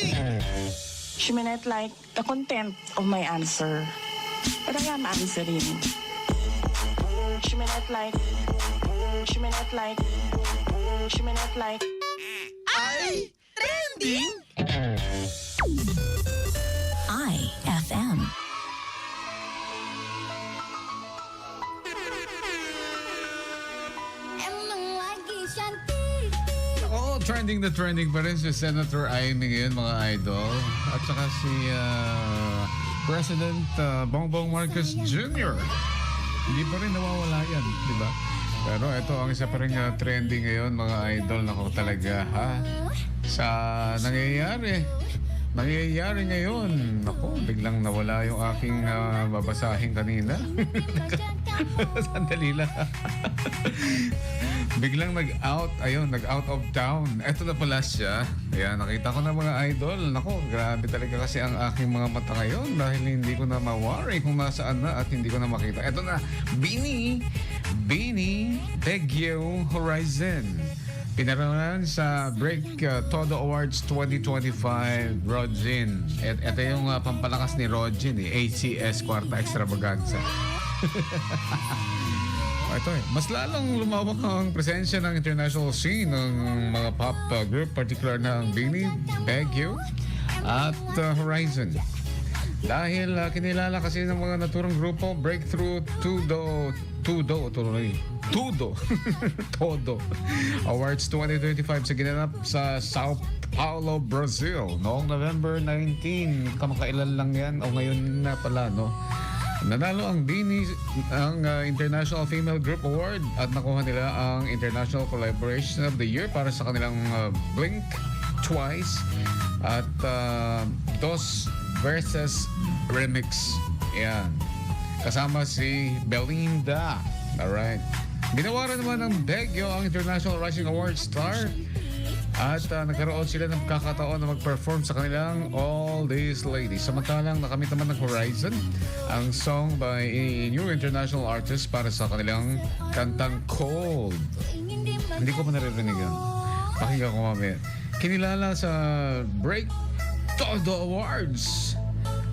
She may not like the content of my answer, but I am answering. She may not like, she may not like, she may not like. Ay! Trending? Trending na trending pa rin si Senator Amy ngayon, mga idol. At saka si ah, President ah, Bongbong Marcos Jr. Hindi pa rin nawawala yan, di ba? Pero ito ang isa pa rin ah, trending ngayon, mga idol. Nako talaga, ha? Sa nangyayari. Nangyayari ngayon. Nako, biglang nawala yung aking ah, babasahin kanina. Sandali lang. Biglang nag-out, ayun, nag-out of town. Eto na pala siya. Ayan, nakita ko na mga idol. Nako, grabe talaga kasi ang aking mga mata ngayon dahil hindi ko na ma-worry kung nasaan na at hindi ko na makita. Eto na, Bini, Bini Baguio Horizon. Pinaralan sa Break uh, Todo Awards 2025, Rodjin. Et, ito yung uh, pampalakas ni Rodjin, eh, ACS Quarta Extravaganza. Oh, ito eh. Mas lalong lumawak ang presensya ng international scene ng mga pop uh, group, particular na ang Bini, Baguio, at uh, Horizon. Dahil uh, kinilala kasi ng mga naturang grupo, Breakthrough Tudo, Tudo, tuloy, Tudo, Todo, Awards 2025 sa ginanap sa Sao Paulo, Brazil, noong November 19. Kamakailan lang yan, o ngayon na pala, no? Nanalo ang Bini ang uh, International Female Group Award at nakuha nila ang International Collaboration of the Year para sa kanilang uh, Blink Twice at uh, Dos Versus Remix. Yan. Kasama si Belinda. Alright. Ginawaran naman ng Baguio ang International Rising Award Star at uh, nagkaroon sila ng kakataon na mag-perform sa kanilang All These Ladies. Samantalang nakamit naman ng Horizon ang song by a new international artist para sa kanilang kantang Cold. Hindi ko pa naririnig yan. Pakinggan ko mamaya. Kinilala sa Break Todo Awards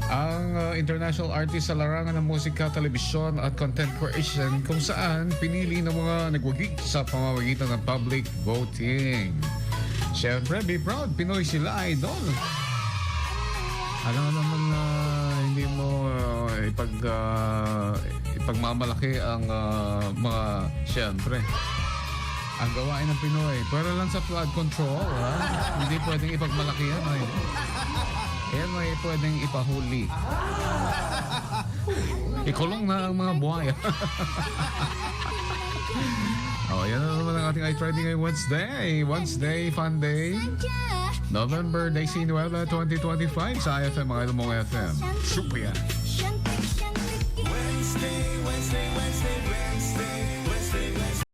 ang uh, international artist sa larangan ng musika, telebisyon at content creation kung saan pinili ng mga nagwagi sa pamamagitan ng public voting. Siyempre, be proud. Pinoy sila, idol. Mo naman na hindi mo uh, ipag, uh, ipagmamalaki ang uh, mga, siyempre, ang gawain ng Pinoy. Pero lang sa flood control, ha? hindi pwedeng ipagmalaki yan. Ay. Yan ay pwedeng ipahuli. Ikulong na ang mga buhaya. Oh, yan na naman ang ating iTribe ngayong Wednesday. Wednesday, fun day. November 19, 2025 sa IFM, mga Ilumong FM. Super yan. Wednesday, Wednesday, Wednesday.